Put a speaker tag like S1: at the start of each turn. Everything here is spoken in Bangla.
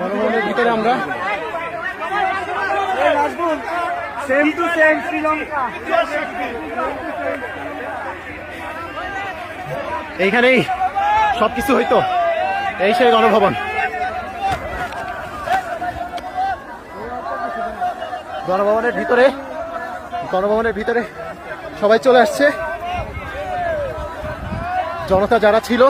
S1: গণভবনের ভিতরে আমরা
S2: সেম টু সেম শ্রীলঙ্কা।
S1: এইখানেই সবকিছু হইতো এই সেই গণভবন। গণভবনের ভিতরে গণভবনের ভিতরে সবাই চলে আসছে। জনতা যারা ছিল